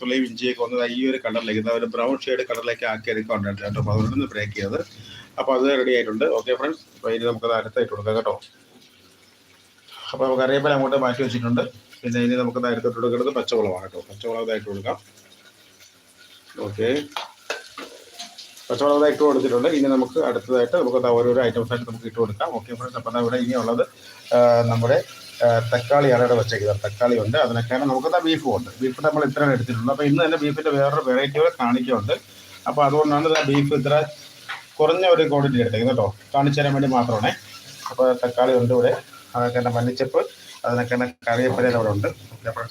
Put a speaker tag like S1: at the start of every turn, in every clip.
S1: വെളുത്തുള്ളിയും ഇഞ്ചിയൊക്കെ വന്നത് ഈ ഒരു കളറിലേക്ക് ഒരു ബ്രൗൺ ഷെയ്ഡ് കളറിലേക്ക് ആക്കി എടുക്കാറുണ്ട് കേട്ടോ അപ്പോൾ അതുകൊണ്ട് ബ്രേക്ക് ചെയ്തത്. അപ്പോൾ അത് റെഡി ആയിട്ടുണ്ട്. ഓക്കെ ഫ്രണ്ട്സ് അപ്പോൾ ഇനി നമുക്കത് അടുത്തായിട്ട് കൊടുക്കാം കേട്ടോ. അപ്പോൾ നമുക്ക് അറിയപ്പോൾ അങ്ങോട്ട് മാറ്റി വെച്ചിട്ടുണ്ട്. പിന്നെ ഇനി നമുക്ക് അടുത്തിട്ട് കൊടുക്കുന്നത് പച്ചമുളകാണ് കേട്ടോ. പച്ചമുളക് ഇതായിട്ട് കൊടുക്കാം. ഓക്കെ പച്ചമുളക് ഇട്ട് കൊടുത്തിട്ടുണ്ട്. ഇനി നമുക്ക് അടുത്തതായിട്ട് നമുക്ക് ഓരോരോ ഐറ്റംസ് ആയിട്ട് നമുക്ക് ഇട്ട് കൊടുക്കാം. ഓക്കെ ഫ്രണ്ട്സ് അപ്പോൾ ഇവിടെ ഇനിയുള്ളത് നമ്മുടെ തക്കാളിയാണ് ഇവിടെ വെച്ചേക്കുന്നത് തക്കാളി ഉണ്ട്. അതിനൊക്കെയാണ് നമുക്ക് ബീഫും ഉണ്ട്. ബീഫ് നമ്മൾ ഇത്രയാണ് എടുത്തിട്ടുണ്ട്. അപ്പോൾ ഇന്ന് തന്നെ ബീഫിന്റെ വേറൊരു വെറൈറ്റി കൂടെ കാണിക്കുന്നുണ്ട്. അപ്പോൾ അതുകൊണ്ടാണ് ദാ ബീഫ് ഇത്ര കുറഞ്ഞ ഒരു ക്വാണ്ടിറ്റി എടുത്തേക്കുന്നത് കേട്ടോ. കാണിച്ചു തരാൻ വേണ്ടി മാത്രമാണേ. അപ്പോൾ തക്കാളി ഉണ്ട് ഇവിടെ. അതൊക്കെ തന്നെ മല്ലിച്ചപ്പ് അതിനൊക്കെ തന്നെ കറിവേപ്പില അവിടെ ഉണ്ട്.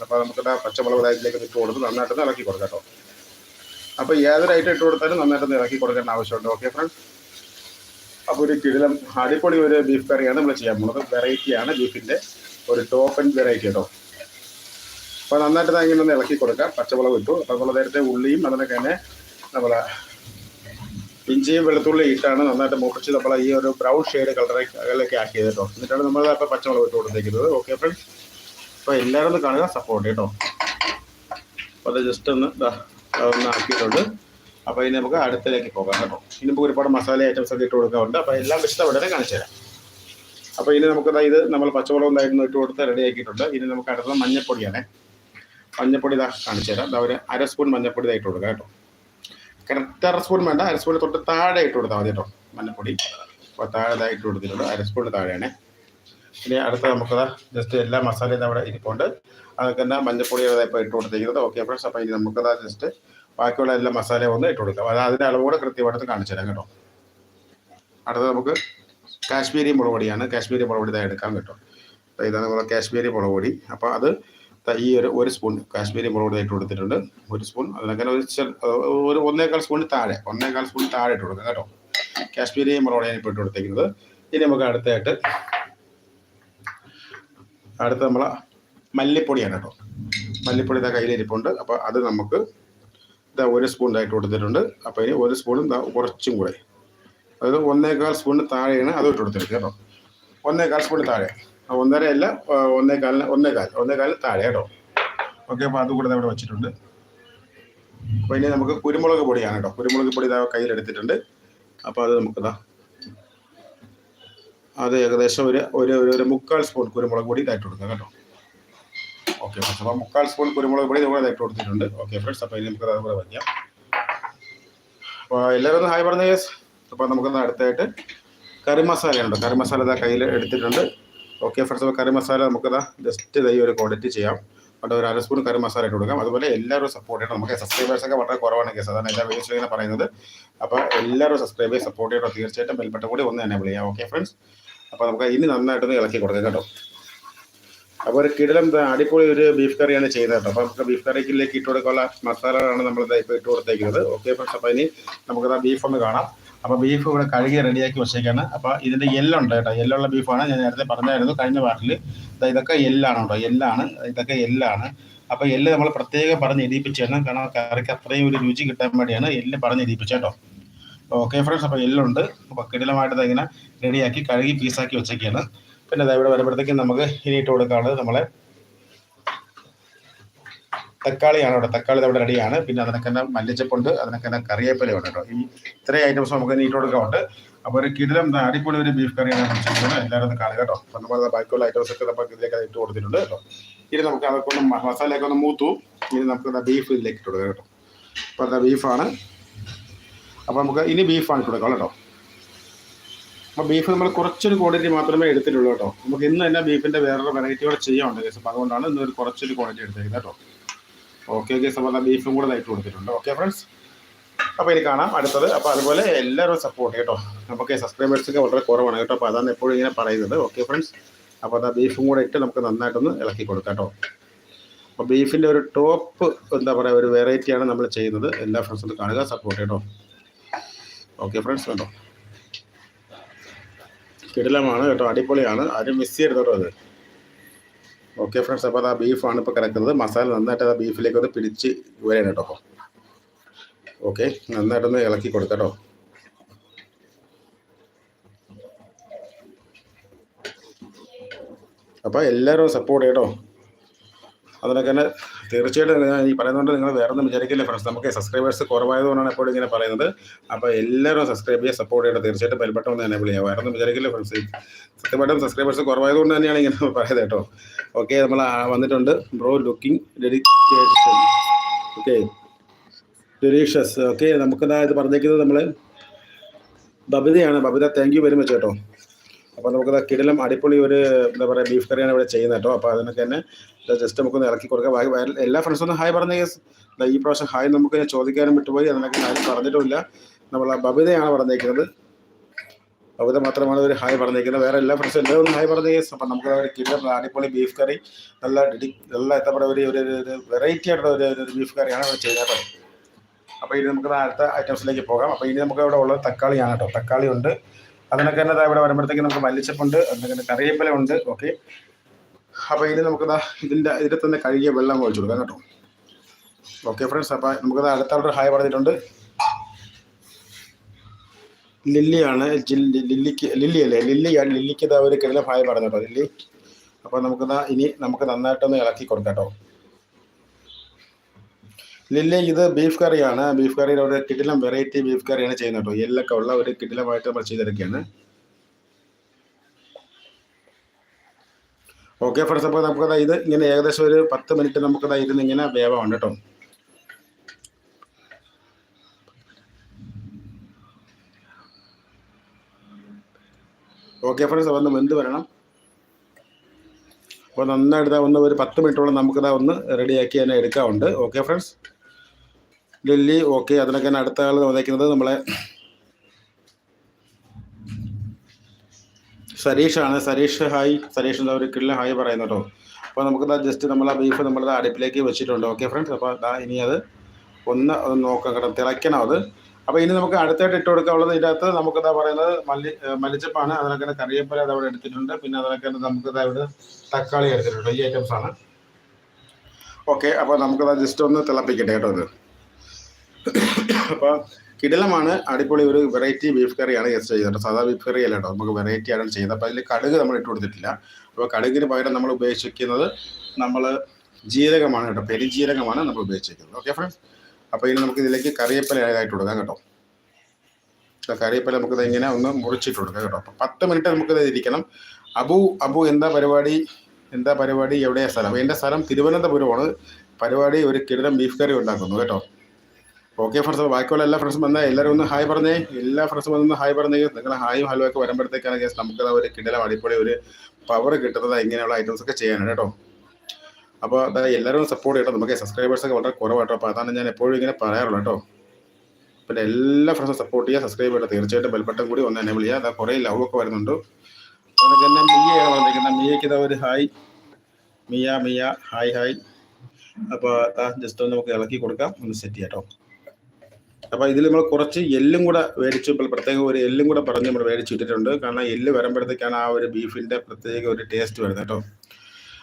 S1: അപ്പോൾ നമുക്ക് പച്ചമുളക് ഇതിലേക്ക് ഇട്ട് കൊടുത്ത് നന്നായിട്ട് ഇളക്കി കൊടുക്കാം കേട്ടോ. അപ്പോൾ ഏതൊരു ഐറ്റം ഇട്ട് കൊടുത്താലും നന്നായിട്ട് ഇറക്കി കൊടുക്കേണ്ട ആവശ്യമുണ്ട്. ഓക്കെ ഫ്രണ്ട്സ് അപ്പോൾ ഒരു കിടിലം അടിപൊളി ഒരു ബീഫ് കറിയാണ് നമ്മൾ ചെയ്യാൻ പോകുന്നത്. വെറൈറ്റിയാണ് ബീഫിന്റെ ഒരു ടോപ്പ് ആൻഡ് വെറൈറ്റി കേട്ടോ അപ്പോൾ നന്നായിട്ട് ഇങ്ങനെ ഒന്ന് ഇളക്കി കൊടുക്കാം. പച്ചമുളക് ഇട്ടു. അപ്പോൾ നമ്മൾ നേരത്തെ ഉള്ളിയും അതിനൊക്കെ തന്നെ നമ്മളെ ഇഞ്ചിയും വെളുത്തുള്ളി ഇട്ടാണ് നന്നായിട്ട് മുറിച്ച് നമ്മൾ ഈ ഒരു ബ്രൗൺ ഷെയ്ഡ് കളറൊക്കെ ആക്കിയത് കേട്ടോ എന്നിട്ടാണ് നമ്മൾ അപ്പൊ പച്ചമുളക് ഇട്ട് കൊടുത്തേക്കുന്നത്. ഓക്കെ ഫ്രണ്ട്സ് അപ്പോൾ എല്ലാവരും ഒന്ന് കാണുക സപ്പോർട്ട് കേട്ടോ അപ്പോൾ അത് ജസ്റ്റ് ഒന്ന് ഒന്ന് ആക്കിയിട്ടുണ്ട്. അപ്പോൾ ഇനി നമുക്ക് അടുത്തേക്ക് പോകാം കേട്ടോ. ഇനി നമുക്ക് ഒരുപാട് മസാല ഐറ്റംസ് ഒക്കെ ഇട്ട് കൊടുക്കാറുണ്ട്. അപ്പോൾ എല്ലാം വിശദ ഉടനെ കാണിച്ചു തരാം അപ്പോൾ ഇനി നമുക്ക് ഇത് നമ്മൾ പച്ചമുളക് ഉണ്ടായിരുന്നു ഇട്ട് കൊടുത്ത് റെഡി ആക്കിയിട്ടുണ്ട്. ഇനി നമുക്ക് അടുത്തത് മഞ്ഞപ്പൊടിയാണ്. മഞ്ഞപ്പൊടി ഇതാ കാണിച്ചു തരാം. ഇതാ ഒരു അര സ്പൂൺ മഞ്ഞപ്പൊടി ഇതായിട്ട് ഇട്ട് കൊടുക്കാം കേട്ടോ. കറക്റ്റ് അര സ്പൂൺ വേണ്ട. അര സ്പൂൺ തൊട്ട് താഴെ ഇട്ട് കൊടുത്താൽ മതി കേട്ടോ മഞ്ഞപ്പൊടി. അപ്പോൾ താഴെ ഇതായിട്ട് കൊടുത്തിട്ടുണ്ട്. അര സ്പൂൺ താഴെയാണ്. ഇനി അടുത്ത നമുക്ക് ജസ്റ്റ് എല്ലാ മസാലയും അവിടെ ഇരിപ്പുണ്ട്. അതൊക്കെ തന്നെ മഞ്ഞപ്പൊടി ഇപ്പോൾ ഇട്ട് കൊടുത്തിരിക്കുന്നത്. ഓക്കെ ഫ്രണ്ട്സ് അപ്പോൾ ഇനി നമുക്കത് ജസ്റ്റ് ബാക്കിയുള്ള എല്ലാ മസാലയും ഒന്ന് ഇട്ട് കൊടുക്കാം. അത് അതിന്റെ കൂടെ കൃത്യമായിട്ട് കാണിച്ചു തരാം കേട്ടോ. അടുത്ത നമുക്ക് കാശ്മീരി മുളക് പൊടിയാണ് കാശ്മീരി മുളക് പൊടി എടുക്കാൻ കേട്ടോ. അപ്പോൾ ഇതാണ് നമ്മുടെ കാശ്മീരി മുളക് അപ്പോൾ അത് ഈ ഒരു ഒരു സ്പൂൺ കാശ്മീരി മുളക് ഇട്ട് കൊടുത്തിട്ടുണ്ട്. ഒരു സ്പൂൺ അതിനങ്ങനെ ഒരു ഒരു ഒന്നേകാൽ സ്പൂൺ താഴെ ഒന്നേകാൽ സ്പൂൺ താഴെ ഇട്ട് കൊടുക്കാം കേട്ടോ. കാശ്മീരി മുളക് പൊടിയാണ് ഇപ്പോൾ ഇട്ട് കൊടുത്തേക്കുന്നത്. ഇനി നമുക്ക് അടുത്തായിട്ട് അടുത്ത നമ്മൾ മല്ലിപ്പൊടിയാണ് കേട്ടോ. മല്ലിപ്പൊടി ഇതാ കയ്യിലിരിപ്പുണ്ട് അപ്പോൾ അത് നമുക്ക് ഇതാ ഒരു സ്പൂൺ ഇതായിട്ട് കൊടുത്തിട്ടുണ്ട്. അപ്പോൾ ഇനി ഒരു സ്പൂണും കുറച്ചും കൂടെ അതായത് ഒന്നേകാൽ സ്പൂണിന് താഴെയാണ് അത് ഇട്ട് കൊടുത്തിരിക്കുക കേട്ടോ. ഒന്നേകാൽ സ്പൂണിന് താഴെ. ഒന്നര അല്ല ഒന്നേകാലിന് ഒന്നേകാൽ ഒന്നേകാലിന് താഴെ കേട്ടോ. ഓക്കെ അപ്പോൾ അത് കൂടെ അവിടെ വെച്ചിട്ടുണ്ട്. അപ്പോൾ ഇനി നമുക്ക് കുരുമുളക് പൊടിയാണ് കേട്ടോ. കുരുമുളക് പൊടി ഇതാ കയ്യിലെടുത്തിട്ടുണ്ട് അപ്പോൾ അത് നമുക്ക് നമുക്കിതാ അത് ഏകദേശം ഒരു ഒരു ഒരു- മുക്കാൽ സ്പൂൺ കുരുമുളക് പൊടി ഇതായിട്ട് കൊടുക്കാം കേട്ടോ. ഓക്കെ ഫ്രണ്ട്സ് അപ്പോൾ മുക്കാൽ സ്പൂൺ കുരുമുളക് പൊടി നമ്മൾ ഇതായിട്ട് കൊടുത്തിട്ടുണ്ട്. ഓക്കെ ഫ്രണ്ട്സ് അപ്പോൾ ഇനി നമുക്ക് അത് കൂടെ വയ്ക്കാം അപ്പോൾ എല്ലാവരും ഹായ് പറഞ്ഞ യെസ്? അപ്പോൾ നമുക്കൊന്ന് അടുത്തായിട്ട് കറി മസാല ഉണ്ട് കറി മസാല ഇതാ കയ്യിൽ എടുത്തിട്ടുണ്ട്. ഓക്കെ ഫ്രണ്ട്സ് അപ്പോൾ കറി മസാല നമുക്കിതാ ജസ്റ്റ് ഇതായി ഒരു ക്വാണ്ടിറ്റി ചെയ്യാം. അവിടെ ഒരു അര സ്പൂൺ കറി മസാല ഇട്ട് കൊടുക്കാം. അതുപോലെ എല്ലാവരും സപ്പോർട്ട് ചെയ്യണം. നമുക്ക് സബ്സ്ക്രൈബേഴ്സ് ഒക്കെ വളരെ കുറവാണ് കേസ് അതാണ് എല്ലാ വീഡിയോസ് ഇങ്ങനെ പറയുന്നത്. അപ്പോൾ എല്ലാവരും സബ്സ്ക്രൈബ് ചെയ്ത് സപ്പോർട്ട് ചെയ്യണം. തീർച്ചയായിട്ടും ബെൽപ്പെട്ട കൂടി ഒന്ന് തന്നെ വിളിയാം. ഓക്കെ ഫ്രണ്ട്സ് അപ്പോൾ നമുക്ക് ഇനി നന്നായിട്ടൊന്ന് ഇളക്കി കൊടുക്കാം കേട്ടോ. അപ്പോൾ ഒരു കിടലം അടിപൊളി ഒരു ബീഫ് കറിയാണ് ചെയ്യുന്നത് കേട്ടോ. അപ്പോൾ നമുക്ക് ബീഫ് കറിക്കിലേക്ക് ഇട്ട് കൊടുക്കാനുള്ള മസാലകളാണ് നമ്മൾ ഇപ്പോൾ ഇട്ട് കൊടുത്തേക്കുന്നത്. ഓക്കെ ഫ്രണ്ട്സ് അപ്പോൾ ഇനി നമുക്ക് ബീഫ് ഒന്ന് കാണാം. അപ്പോൾ ബീഫ് ഇവിടെ കഴുകി റെഡിയാക്കി വെച്ചേക്കാണ്. അപ്പോൾ ഇതിന്റെ എല്ലുണ്ട് കേട്ടോ. എല്ലുള്ള ബീഫാണ് ഞാൻ നേരത്തെ പറഞ്ഞായിരുന്നു കഴിഞ്ഞ പാർട്ടിൽ ഇതൊക്കെ എല്ലാണ് കേട്ടോ. എല്ലാണ്. ഇതൊക്കെ എല്ലാണ്. അപ്പോൾ എല്ല് നമ്മൾ പ്രത്യേകം പറഞ്ഞ് ഇടിപ്പിച്ചാണ് കാരണം കറിക്ക് അത്രയും ഒരു രുചി കിട്ടാൻ വേണ്ടിയാണ് എല്ല് പറഞ്ഞ് എരിപ്പിച്ചേട്ടോ ഓക്കെ ഫ്രണ്ട്സ് അപ്പോൾ എല്ലുണ്ട്. അപ്പോൾ കിടിലമായിട്ട് ഇങ്ങനെ റെഡിയാക്കി കഴുകി പീസാക്കി വെച്ചേക്കാണ്. പിന്നെ ഇവിടെ വരുമ്പോഴത്തേക്കും നമുക്ക് ഇനി ഇട്ട് കൊടുക്കാനുള്ളത് നമ്മളെ തക്കാളിയാണ് അവിടെ തക്കാളി അവിടെ റെഡിയാണ് പിന്നെ അതിനൊക്കെ തന്നെ മല്ലിച്ചപ്പുണ്ട് അതിനൊക്കെ തന്നെ കറിവേപ്പിലയുണ്ട് കേട്ടോ. ഈ ഇത്രയും ഐറ്റംസ് നമുക്ക് ഇട്ട് കൊടുക്കാറുണ്ട് അപ്പോൾ ഒരു കിടിലം അടിപൊളി ഒരു ബീഫ് കറിയാണ് നമ്മൾ എല്ലാവരും കാണുക കേട്ടോ. അപ്പം നമ്മൾ ബാക്കിയുള്ള ഐറ്റംസ് ഒക്കെ നമുക്ക് ഇതിലേക്ക് ഇട്ട് കൊടുത്തിട്ടുണ്ട് കേട്ടോ. ഇനി നമുക്ക് അതൊക്കെ ഒന്ന് മസാലയൊക്കെ ഒന്ന് മൂത്തു. ഇനി നമുക്ക് ബീഫ് ഇതിലേക്ക് ഇട്ട് കൊടുക്കാം കേട്ടോ. അപ്പോൾ അതാ ബീഫാണ് അപ്പോൾ നമുക്ക് ഇനി ബീഫാണ് ഇട്ട് കൊടുക്കാം കേട്ടോ. അപ്പോൾ ബീഫ് നമ്മൾ കുറച്ചൊരു ക്വാണ്ടിറ്റി മാത്രമേ എടുത്തിട്ടുള്ളൂ കേട്ടോ. നമുക്ക് ഇന്ന് തന്നെ ബീഫിന്റെ വേറൊരു വെറൈറ്റി കൂടെ ചെയ്യാനുണ്ട് കേസ്. അപ്പോൾ അതുകൊണ്ടാണ് ഇന്ന് ഒരു കുറച്ചൊരു ക്വാണ്ടിറ്റി എടുത്തേക്കുന്നത് കേട്ടോ. ഓക്കെ ഓക്കെ അപ്പോൾ ബീഫും കൂടെ ഇട്ട് കൊടുത്തിട്ടുണ്ട്. ഓക്കെ ഫ്രണ്ട്സ് അപ്പോൾ ഇനി കാണാം അടുത്തത്. അപ്പോൾ അതുപോലെ എല്ലാവരും സപ്പോർട്ട് കേട്ടോ നമുക്ക് സബ്സ്ക്രൈബേഴ്സൊക്കെ വളരെ കുറവാണ് കേട്ടോ. അപ്പോൾ അതാണ് എപ്പോഴും ഇങ്ങനെ പറയുന്നത്. ഓക്കെ ഫ്രണ്ട്സ് അപ്പോൾ അതാ ബീഫും കൂടെ ഇട്ട് നമുക്ക് നന്നായിട്ടൊന്ന് ഇളക്കി കൊടുക്കാം കേട്ടോ അപ്പോൾ ബീഫിന്റെ ഒരു ടോപ്പ് എന്താ പറയുക ഒരു വെറൈറ്റിയാണ് നമ്മൾ ചെയ്യുന്നത്. എല്ലാ ഫ്രണ്ട്സും കാണുക സപ്പോർട്ട് കേട്ടോ ഓക്കെ ഫ്രണ്ട്സ് കേട്ടോ കിടിലമാണ് കേട്ടോ. അടിപൊളിയാണ്. ആരും മിസ് ചെയ്യരുത് കേട്ടോ അത്. ഓക്കെ ഫ്രണ്ട്സ് അപ്പോൾ അത് ആ ബീഫാണ് ഇപ്പോൾ കിടക്കുന്നത്. മസാല നന്നായിട്ട് ആ ബീഫിലേക്ക് ഒന്ന് പിടിച്ച് വരണം കേട്ടോ ഓക്കെ നന്നായിട്ടൊന്ന് ഇളക്കി കൊടുക്കട്ടോ കേട്ടോ അപ്പോൾ എല്ലാവരും സപ്പോർട്ട് ചെയ്യട്ടോ അതിനൊക്കെ തന്നെ തീർച്ചയായിട്ടും ഈ പറയുന്നതുകൊണ്ട് നിങ്ങൾ വേറെ ഒന്നും വിചാരിക്കില്ല ഫ്രണ്ട്സ് നമുക്ക് സബ്സ്ക്രൈബേഴ്സ് കുറവായതുകൊണ്ടാണ് എപ്പോഴും ഇങ്ങനെ പറയുന്നത്. അപ്പോൾ എല്ലാവരും സബ്സ്ക്രൈബ് ചെയ്യുക സപ്പോർട്ട് ചെയ്യുക തീർച്ചയായിട്ടും ബെൽബട്ടൺ ഒന്ന് എനേബിൾ ചെയ്യുക. വേറെ ഒന്നും വിചാരിക്കില്ല ഫ്രണ്ട്സ് സത്യമായിട്ടും സബ്സ്ക്രൈബേഴ്സ് കുറവായതുകൊണ്ട് തന്നെയാണ് ഇങ്ങനെ പറയുന്നത് കേട്ടോ. ഓക്കെ നമ്മൾ വന്നിട്ടുണ്ട്. Bro looking dedication okay delicious okay നമുക്കെന്താ ഇത് പറഞ്ഞേക്കുന്നത് നമ്മൾ ബബിതയാണ്. Babitha thank you very much കേട്ടോ. അപ്പോൾ നമുക്കത് കിടിലം അടിപൊളി ഒരു എന്താ പറയുക ബീഫ് കറിയാണ് ഇവിടെ ചെയ്യുന്നത് കേട്ടോ. അപ്പോൾ അതിനൊക്കെ തന്നെ ജസ്റ്റ് നമുക്കൊന്ന് ഇറക്കി കൊടുക്കാം. ബാക്കി എല്ലാ ഫ്രണ്ട്സും ഒന്ന് ഹായ് പറഞ്ഞ കേസ് ഈ പ്രാവശ്യം ഹായ് നമുക്ക് ചോദിക്കാനും വിട്ടുപോയി. അതിനൊക്കെ ആരും പറഞ്ഞിട്ടുമില്ല നമ്മൾ ബബിതയാണ് പറഞ്ഞേക്കുന്നത്. ബബിത മാത്രമാണ് ഒരു ഹായ് പറഞ്ഞേക്കുന്നത്. വേറെ എല്ലാ ഫ്രണ്ട്സും എല്ലാവരും ഹായ് പറഞ്ഞ കേസ് അപ്പം നമുക്ക് ഒരു കിടിലം അടിപൊളി ബീഫ് കറി നല്ല നല്ല എന്താ പറയുക ഒരു ഒരു വെറൈറ്റി ആയിട്ടുള്ള ഒരു ബീഫ് കറിയാണ് ഇവിടെ ചെയ്യുന്നത് അപ്പോൾ ഇനി നമുക്ക് അടുത്ത ഐറ്റംസിലേക്ക് പോകാം. അപ്പോൾ ഇനി നമുക്ക് അവിടെ ഉള്ളത് തക്കാളിയാണ് കേട്ടോ. തക്കാളി ഉണ്ട്. അതിനൊക്കെ തന്നെ ഇവിടെ വരുമ്പോഴത്തേക്ക് നമുക്ക് മല്ലിച്ചപ്പുണ്ട് അതിനൊക്കെ തന്നെ കറിവേപ്പില ഉണ്ട് ഓക്കെ. അപ്പോൾ ഇനി നമുക്ക് ദാ ഇതിന്റെ ഇതിൽ തന്നെ കഴുകിയ വെള്ളം ഒഴിച്ചു കൊടുക്കാം കേട്ടോ. ഓക്കെ ഫ്രണ്ട്സ് അപ്പോൾ നമുക്ക് അടുത്ത ആളുടെ ഹായ് പറഞ്ഞിട്ടുണ്ട്. ലില്ലിയാണ് ലില്ലിക്ക് ലില്ലി അല്ലേ? ലില്ലിയാണ് ലില്ലിക്ക് ഇതാ ഒരു കിടലം ഹായ് പറഞ്ഞു കേട്ടോ ലില്ലി. അപ്പോൾ നമുക്ക് ഇനി നമുക്ക് നന്നായിട്ടൊന്ന് ഇളക്കി കൊടുക്കാം കേട്ടോ. ലില്ലി ഇത് ബീഫ് കറിയാണ് ബീഫ് കറിയുടെ ഒരു കിടിലം വെറൈറ്റി ബീഫ് കറിയാണ് ചെയ്യുന്നത് കേട്ടോ. എല്ലൊക്കെ ഉള്ള ഒരു കിടിലമായിട്ട് നമ്മൾ ചെയ്തെടുക്കുകയാണ്. ഓക്കെ ഫ്രണ്ട്സ് അപ്പോൾ നമുക്കത് ഇത് ഇങ്ങനെ ഏകദേശം ഒരു പത്ത് മിനിറ്റ് നമുക്കത് ഇരുന്ന് ഇങ്ങനെ വേവാണ് കേട്ടോ. ഓക്കെ ഫ്രണ്ട്സ് അപ്പോൾ ഒന്ന് വെന്ത് വരണം. അപ്പോൾ നന്നായിട്ട് ഒന്ന് ഒരു പത്ത് മിനിറ്റോളം നമുക്കിതാ ഒന്ന് റെഡിയാക്കി തന്നെ എടുക്കാറുണ്ട് ഓക്കെ ഫ്രണ്ട്സ് ലില്ലി ഓക്കെ. അതിനൊക്കെ അടുത്ത ആൾ വന്നേക്കുന്നത് നമ്മളെ സരീഷാണ്. സരീഷ് ഹായ്. സരീഷ് എന്താ ഒരു ഹായ് പറയുന്നു കേട്ടോ. അപ്പോൾ നമുക്കിതാ ജസ്റ്റ് നമ്മൾ ആ ബീഫ് നമ്മളത് അടുപ്പിലേക്ക് വെച്ചിട്ടുണ്ട്. ഓക്കെ ഫ്രണ്ട്സ് അപ്പോൾ ഇനി അത് ഒന്ന് ഒന്ന് നോക്കാം കേട്ടോ. തിളയ്ക്കണം അത്. അപ്പോൾ ഇനി നമുക്ക് അടുത്തായിട്ട് ഇട്ട് കൊടുക്കാനുള്ളത് ഇതിനകത്ത് നമുക്കതാ പറയുന്നത് മല്ലി മല്ലിച്ചപ്പാണ്. അതിനൊക്കെ തന്നെ കറിവേപ്പില അത് അവിടെ എടുത്തിട്ടുണ്ട്. പിന്നെ അതിനൊക്കെ നമുക്കിതാ ഇവിടെ തക്കാളി എടുത്തിട്ടുണ്ട്. ഈ ഐറ്റംസ് ആണ്. ഓക്കെ അപ്പോൾ നമുക്കത് ജസ്റ്റ് ഒന്ന് തിളപ്പിക്കട്ടെ കേട്ടോ ഇത്. അപ്പോൾ കിടിലമാണ് അടിപൊളി ഒരു വെറൈറ്റി ബീഫ് കറിയാണ് ഗസ്റ്റ് ചെയ്തത് സാധാ ബീഫ് കറി അല്ല കേട്ടോ. നമുക്ക് വെറൈറ്റി ആണ് ചെയ്തത് അപ്പോൾ അതിൽ കടുക് നമ്മൾ ഇട്ട് കൊടുത്തിട്ടില്ല. അപ്പോൾ കടുകിന് പകരം നമ്മൾ ഉപയോഗിച്ചിരിക്കുന്നത് നമ്മൾ ജീരകമാണ് കേട്ടോ. പെരിജീരകമാണ് നമ്മൾ ഉപയോഗിച്ചിരിക്കുന്നത്. ഓക്കെ ഫ്രണ്ട്സ് അപ്പോൾ ഇനി നമുക്ക് ഇതിലേക്ക് കറിവേപ്പില ആയിട്ട് കൊടുക്കാം കേട്ടോ. കറിയപ്പല നമുക്ക് നമുക്കിത് ഇങ്ങനെ ഒന്ന് മുറിച്ചിട്ട് കൊടുക്കാം കേട്ടോ. അപ്പോൾ പത്ത് മിനിറ്റ് നമുക്കിത് ഇരിക്കണം. അബു അബു എന്താ പരിപാടി? എന്താ പരിപാടി? എവിടെയാ സ്ഥലം? എന്റെ സ്ഥലം തിരുവനന്തപുരമാണ്. പരിപാടി ഒരു കിടിലം ബീഫ് കറി ഉണ്ടാക്കുന്നു കേട്ടോ. ഓക്കെ ഫ്രണ്ട്സ് ബാക്കിയുള്ള എല്ലാ ഫ്രണ്ട്സും വന്നാൽ എല്ലാവരും ഒന്ന് ഹായ് പറഞ്ഞേ. എല്ലാ ഫ്രണ്ട്സും വന്ന് ഹായ് പറഞ്ഞേ. നിങ്ങൾ ഹായും ഹലോ ഒക്കെ വരുമ്പോഴത്തേക്കാണ് ഗ്യാസ് നമുക്ക് ഒരു കിടലം അടിപൊളി ഒരു പവർ കിട്ടുന്നത് ഇങ്ങനെയുള്ള ഐറ്റംസ് ഒക്കെ ചെയ്യാനാണ് കേട്ടോ. അപ്പോൾ അത് എല്ലാവരും സപ്പോർട്ട് ചെയ്യട്ടോ നമുക്ക് സബ്സ്ക്രൈബേഴ്സ് ഒക്കെ വളരെ കുറവാട്ടോ അപ്പോൾ അതാണ് ഞാൻ എപ്പോഴും ഇങ്ങനെ പറയാറുള്ളൂ കേട്ടോ. പിന്നെ എല്ലാ ഫ്രണ്ട്സും സപ്പോർട്ട് ചെയ്യുക സബ്സ്ക്രൈബ് ചെയ്യുക തീർച്ചയായിട്ടും ബെൽബട്ടൺ കൂടി ഒന്ന് എന്നെ വിളിക്കുക അതാ കുറേ ലവ് ഒക്കെ വരുന്നുണ്ട്. അതൊക്കെ തന്നെ മിയയാണ് വന്നിരിക്കുന്നത്. മിയയ്ക്ക് ഇതാ ഒരു hi Mia Mia hi hi അപ്പോൾ ജസ്റ്റ് ഒന്ന് നമുക്ക് ഇളക്കി കൊടുക്കാം. ഒന്ന് സെറ്റ് ചെയ്യാം കേട്ടോ. അപ്പോൾ ഇതിൽ നമ്മൾ കുറച്ച് എല്ലും കൂടെ മേടിച്ചു ഇപ്പോൾ പ്രത്യേകം ഒരു എല്ലും കൂടെ പറഞ്ഞ് നമ്മൾ മേടിച്ചിട്ടിട്ടുണ്ട് കാരണം എല്ല് വരുമ്പോഴത്തേക്കാണ് ആ ഒരു ബീഫിന്റെ പ്രത്യേക ഒരു ടേസ്റ്റ് വരുന്നത് കേട്ടോ.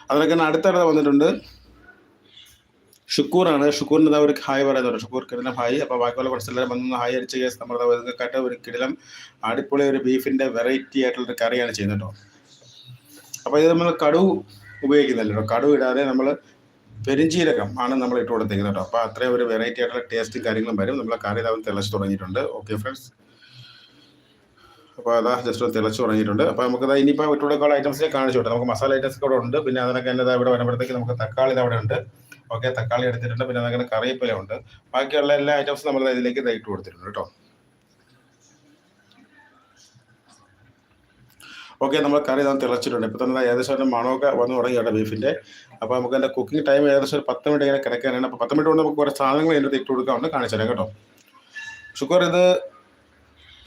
S1: അതിനൊക്കെ അടുത്തടുത്ത് വന്നിട്ടുണ്ട്. ഷുക്കൂറാണ്. ഷുക്കൂറിന് ഇതാ ഒരു ഹായ് പറയുന്നുണ്ട് ഷുക്കൂർ കിടിലം ഹായ്. അപ്പോൾ ബാക്കിയുള്ള കുറച്ച് എല്ലാവരും വന്ന് ഹായ് അടിച്ച കേസ് നമ്മുടെ ഇതൊക്കെ ഒരു കിടിലം അടിപൊളി ഒരു ബീഫിന്റെ വെറൈറ്റി ആയിട്ടുള്ള ഒരു കറിയാണ് ചെയ്യുന്നത് കേട്ടോ. അപ്പോൾ ഇത് നമ്മൾ കടു ഉപയോഗിക്കുന്നില്ല കേട്ടോ. കടുവ് ഇടാതെ നമ്മൾ പെരിഞ്ചീരകം ആണ് നമ്മൾ ഇട്ട് കൊടുത്തേക്കുന്നത് കേട്ടോ. അപ്പോൾ അത്രയും ഒരു വെറൈറ്റി ആയിട്ടുള്ള ടേസ്റ്റും കാര്യങ്ങളും വരും. നമ്മൾ കറി ഇതാവും തിളച്ച് തുടങ്ങിയിട്ടുണ്ട്. ഓക്കെ ഫ്രണ്ട്സ് അപ്പോൾ അതാ ജസ്റ്റ് ഒന്ന് തിളച്ച് തുടങ്ങിയിട്ടുണ്ട്. അപ്പോൾ നമുക്ക് ഇതാ ഇനിയിപ്പോൾ ഇട്ട് കൊടുക്കാനുള്ള ഐറ്റംസിലേക്ക് കാണിച്ചു കൊടുത്തു നമുക്ക് മസാല ഐറ്റംസ് ഇവിടെ ഉണ്ട്. പിന്നെ അതിനൊക്കെ എന്നതാ ഇവിടെ വരുമ്പോഴത്തേക്ക് നമുക്ക് തക്കാളി അവിടെ ഉണ്ട്. ഓക്കെ തക്കാളി എടുത്തിട്ടുണ്ട്. പിന്നെ അതങ്ങനെ കറിയപ്പില ഉണ്ട്. ബാക്കിയുള്ള എല്ലാ ഐറ്റംസും നമ്മൾ ഇതിലേക്ക് ഇതായിട്ട് കൊടുത്തിട്ടുണ്ട് കേട്ടോ. ഓക്കെ നമ്മൾ കറി ഞാൻ തിളച്ചിട്ടുണ്ട്. ഇപ്പോൾ തന്നെ ഏകദേശം ഒരു മണമൊക്കെ വന്ന് തുടങ്ങി കേട്ടോ ബീഫിന്റെ അപ്പോൾ നമുക്ക് എന്റെ കുക്കിംഗ് ടൈം ഏകദേശം ഒരു പത്ത് മിനിറ്റ് ഇങ്ങനെ കിടക്കാനാണ് അപ്പോൾ പത്ത് മിനിറ്റ് കൊണ്ട് നമുക്ക് കുറേ സാധനങ്ങൾ അതിന്റെ ഇട്ട് കൊടുക്കാറുണ്ട് കാണിച്ചു തരാം കേട്ടോ. ഷുക്കൂർ ഇത്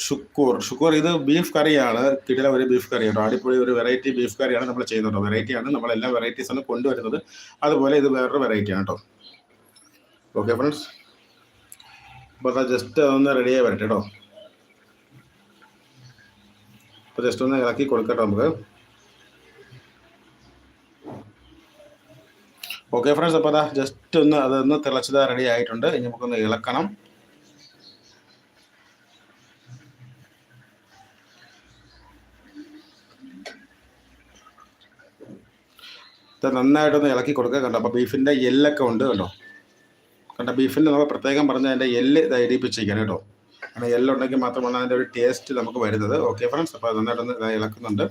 S1: ഷുക്കൂർ. ഷുക്കൂർ ഇത് ബീഫ് കറിയാണ്. കിടില ഒരു ബീഫ് കറിയാണ് അടിപൊളി ഒരു വെറൈറ്റി ബീഫ് കറിയാണ് നമ്മൾ ചെയ്യുന്നത് വെറൈറ്റിയാണ് നമ്മളെല്ലാ വെറൈറ്റീസ് ആണ് കൊണ്ടുവരുന്നത്. അതുപോലെ ഇത് വേറൊരു വെറൈറ്റിയാണ് കേട്ടോ. ഓക്കെ ഫ്രണ്ട്സ് അപ്പോൾ അത് ജസ്റ്റ് ഒന്ന് റെഡിയായി വരട്ടെ കേട്ടോ. അപ്പോൾ ജസ്റ്റ് ഒന്ന് ഇളക്കി കൊടുക്കട്ടെ നമുക്ക്. ഓക്കെ ഫ്രണ്ട്സ് അപ്പോൾ അതാ ജസ്റ്റ് ഒന്ന് അതൊന്ന് തിളച്ചത് റെഡി ആയിട്ടുണ്ട്. ഇനി നമുക്കൊന്ന് ഇളക്കണം. ഇത് നന്നായിട്ടൊന്ന് ഇളക്കി കൊടുക്കുക കണ്ടോ അപ്പോൾ ബീഫിന്റെ എല്ലൊക്കെ ഉണ്ട് കേട്ടോ കണ്ടോ ബീഫിന്റെ നമ്മൾ പ്രത്യേകം പറഞ്ഞ അതിന്റെ എല്ല് ഇടിപ്പിച്ചിരിക്കണം കേട്ടോ. കാരണം എല്ലാം ഉണ്ടെങ്കിൽ മാത്രമാണ് അതിന്റെ ഒരു ടേസ്റ്റ് നമുക്ക് വരുന്നത്. ഓക്കെ ഫ്രണ്ട്സ് അപ്പോൾ നന്നായിട്ടൊന്ന് ഇളക്കുന്നുണ്ട്.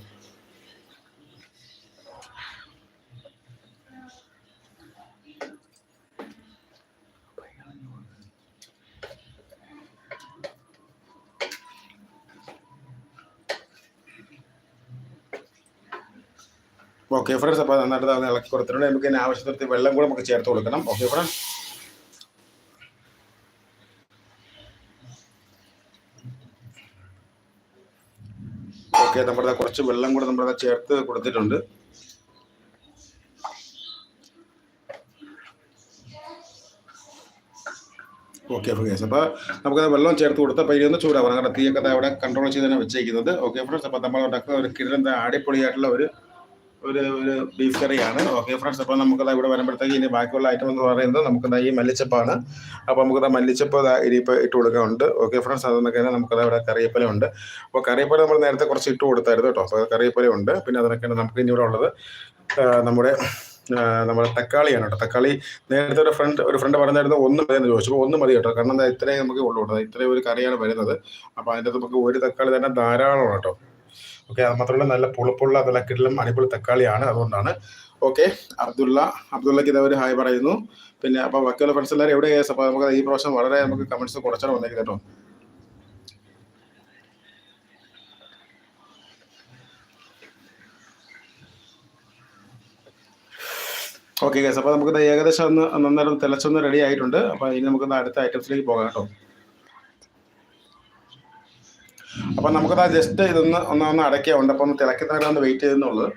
S1: ഓക്കെ ഫ്രണ്ട്സ് അപ്പോൾ നന്നായിട്ട് ഇളക്കി കൊടുത്തിട്ടുണ്ട്. നമുക്ക് ഇതിന് ആവശ്യത്തിൽ വെള്ളം കൂടെ നമുക്ക് ചേർത്ത് കൊടുക്കണം. ഓക്കെ ഫ്രണ്ട്സ് ഓക്കെ നമ്മുടെ കുറച്ച് വെള്ളം കൂടെ നമ്മുടെ ചേർത്ത് കൊടുത്തിട്ടുണ്ട്. ഓക്കെ ഫ്രണ്ട്സ് അപ്പോൾ നമുക്ക് വെള്ളം ചേർത്ത് കൊടുത്ത അപ്പോൾ ഒന്ന് ചൂടാവണം. കാരണം തീയൊക്കെ അവിടെ കൺട്രോൾ ചെയ്ത് തന്നെ വെച്ചേക്കുന്നത്. ഓക്കെ ഫ്രണ്ട്സ് അപ്പോൾ നമ്മൾ ഒരു കിടന്ന അടിപൊളിയായിട്ടുള്ള ഒരു ഒരു ഒരു ബീഫ് കറിയാണ് ഓക്കെ ഫ്രണ്ട്സ് അപ്പോൾ നമുക്ക് ദാ ഇവിടെ വരുമ്പോഴത്തേക്ക് ഇനി ബാക്കിയുള്ള ഐറ്റം എന്ന് പറയുന്നത് നമുക്ക് ദാ ഈ മല്ലിച്ചപ്പാണ്. അപ്പോൾ നമുക്ക് മല്ലിച്ചപ്പ് ഇനിയിപ്പോൾ ഇട്ട് കൊടുക്കാനുണ്ട്. ഓക്കെ ഫ്രണ്ട്സ് അതെന്നൊക്കെ നമുക്ക് ദാ ഇവിടെ കറിയപ്പല ഉണ്ട്. അപ്പോൾ കറിയപ്പല നമ്മൾ നേരത്തെ കുറച്ച് ഇട്ട് കൊടുത്തായിരുന്നു കേട്ടോ. അപ്പോൾ കറിയപ്പല ഉണ്ട്. പിന്നെ അതിനൊക്കെയാണ് നമുക്ക് ഇനി ഇവിടെ ഉള്ളത്. നമ്മുടെ നമ്മുടെ തക്കാളിയാണ് കേട്ടോ. തക്കാളി നേരത്തെ ഒരു ഫ്രണ്ട് ഒരു ഫ്രണ്ട് പറഞ്ഞായിരുന്നു ഒന്ന് മതി എന്ന് ചോദിച്ചു ഒന്ന് മതി കേട്ടോ. കാരണം എന്താ ഇത്രയും നമുക്ക് ഉള്ളൂ കേട്ടോ ഇത്രയും ഒരു കറിയാണ് വരുന്നത്. അപ്പോൾ അതിന്റെ നമുക്ക് ഒരു തക്കാളി തന്നെ ധാരാളമാണ് കേട്ടോ. ഓക്കെ അത് മാത്രമല്ല നല്ല പുളപ്പുള്ള നല്ല കിടലും അടിപൊളി തക്കാളിയാണ്. അതുകൊണ്ടാണ്. ഓക്കെ അബ്ദുള്ള അബ്ദുള്ളക്ക് ഇതവർ ഹായ് പറയുന്നു. പിന്നെ അപ്പോൾ ബാക്കിയുള്ള ഫ്രണ്ട്സ് എല്ലാവരും എവിടെ അപ്പോൾ നമുക്ക് ഈ പ്രാവശ്യം വളരെ നമുക്ക് കമൻസ് കുറച്ചാണ് വന്നേക്കുന്നത് കേട്ടോ. ഓക്കെ ഗൈസ് അപ്പോൾ നമുക്ക് ഏകദേശം ഒന്ന് നന്നായിട്ട് തിളച്ചൊന്ന് റെഡി ആയിട്ടുണ്ട്. അപ്പോൾ ഇനി നമുക്ക് അടുത്ത ഐറ്റംസിലേക്ക് പോകാം കേട്ടോ. അപ്പോൾ നമുക്കത് ജസ്റ്റ് ഇതൊന്ന് ഒന്ന് ഒന്ന് അടയ്ക്കാറുണ്ട് അപ്പം ഒന്ന് തിളക്കുന്നവരെ ഒന്ന് വെയിറ്റ് ചെയ്യുന്നുള്ളത്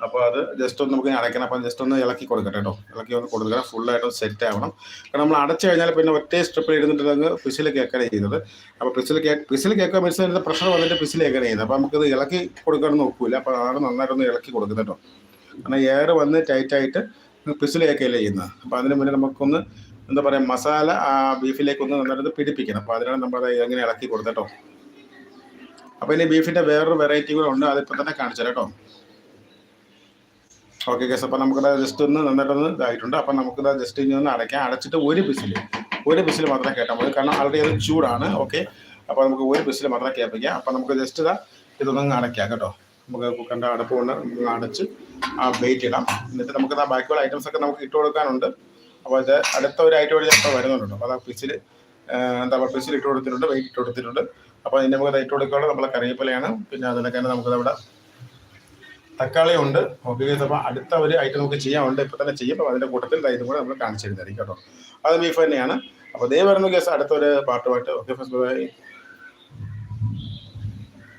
S1: അപ്പോൾ അത് ജസ്റ്റ് ഒന്ന് നമുക്ക് അടയ്ക്കണം. അപ്പം ജസ്റ്റ് ഒന്ന് ഇളക്കി കൊടുക്കട്ടെ കേട്ടോ. ഇളക്കി ഒന്ന് കൊടുക്കണം. ഫുള്ളായിട്ട് സെറ്റ് ആവണം. കാരണം നമ്മൾ അടച്ചു കഴിഞ്ഞാൽ പിന്നെ ഒറ്റ സ്ട്രിപ്പിൽ ഇരുന്നിട്ട് അങ്ങ് പിസിൽ കേൾക്കുകയാണ് ചെയ്യുന്നത്. അപ്പോൾ പിസിൽ കേ പിസിൽ കേൾക്കാൻ മനസ്സിലായിട്ട് പ്രഷർ വന്നിട്ട് പിസിൽ കേൾക്കുകയാണ് ചെയ്യുന്നത്. അപ്പോൾ നമുക്കിത് ഇളക്കി കൊടുക്കാൻ നോക്കൂല. അപ്പോൾ ആണ് നന്നായിട്ടൊന്ന് ഇളക്കി കൊടുക്കുന്നത് കേട്ടോ. കാരണം എയർ വന്ന് ടൈറ്റായിട്ട് പിസിൽ കേൾക്കുകയല്ലേ ചെയ്യുന്നത്. അപ്പോൾ അതിന് മുന്നേ നമുക്കൊന്ന് എന്താ പറയുക മസാല ആ ബീഫിലേക്ക് ഒന്ന് നന്നായിട്ട് പിടിപ്പിക്കണം. അപ്പോൾ അതിനാണ് നമ്മൾ എങ്ങനെ ഇളക്കി കൊടുത്തട്ടോ അപ്പോൾ ഇനി ബീഫിന്റെ വേറൊരു വെറൈറ്റി കൂടെ ഉണ്ട്. അതിപ്പോൾ തന്നെ കാണിച്ചു കേട്ടോ. ഓക്കെ കേസ് അപ്പോൾ നമുക്കത് ജസ്റ്റ് ഒന്ന് നന്നായിട്ടൊന്ന് ഇതായിട്ടുണ്ട്. അപ്പോൾ നമുക്കത് ജസ്റ്റ് ഇനി ഒന്ന് അടയ്ക്കാം. അടച്ചിട്ട് ഒരു ബിസിൽ ഒരു ബിസിൽ മാത്രമേ കേട്ടാൽ മതി കാരണം ആൾറെഡി അത് ചൂടാണ്. ഓക്കെ അപ്പോൾ നമുക്ക് ഒരു ബിസിൽ മാത്രമേ കേൾപ്പിക്കാം അപ്പോൾ നമുക്ക് ജസ്റ്റ് ഇതാ ഇതൊന്നും അടയ്ക്കാം കേട്ടോ. നമുക്ക് കുക്കറിന്റെ അടപ്പ് കൊണ്ട് നമുക്ക് അടച്ച് ആ വെയിറ്റ് ഇടാം. എന്നിട്ട് നമുക്ക് ആ ബാക്കിയുള്ള ഐറ്റംസ് ഒക്കെ നമുക്ക് ഇട്ട് കൊടുക്കാനുണ്ട്. അപ്പോൾ അത് അടുത്ത ഒരു ഐറ്റം ചിലപ്പോൾ വരുന്നുണ്ട് അപ്പോൾ ആ പിസിൽ എന്താ പറയുക പിസിൽ ഇട്ട് കൊടുത്തിട്ടുണ്ട് വെയിറ്റ് ഇട്ട് കൊടുത്തിട്ടുണ്ട്. അപ്പോൾ അതിന് നമുക്ക് ഇട്ട് കൊടുക്കാനുള്ള നമ്മളെ കറിവേപ്പിലയാണ്. പിന്നെ അതിനൊക്കെ നമുക്ക് അവിടെ തക്കാളി ഉണ്ട് ഓക്കെ അടുത്ത ഒരു ഐറ്റം നമുക്ക് ചെയ്യാനുണ്ട്. ഇപ്പോൾ തന്നെ ചെയ്യും. അപ്പോൾ അതിന്റെ കൂട്ടത്തിൽ ഇതും കൂടെ നമ്മൾ കാണിച്ചു തരുന്നതായിരിക്കും കേട്ടോ. അത് ബീഫ് തന്നെയാണ്. അപ്പോൾ ദേ വരുന്ന കേസ് അടുത്തൊരു പാർട്ടുമായിട്ട് ഓക്കെ ഫസ്റ്റ് ബൈ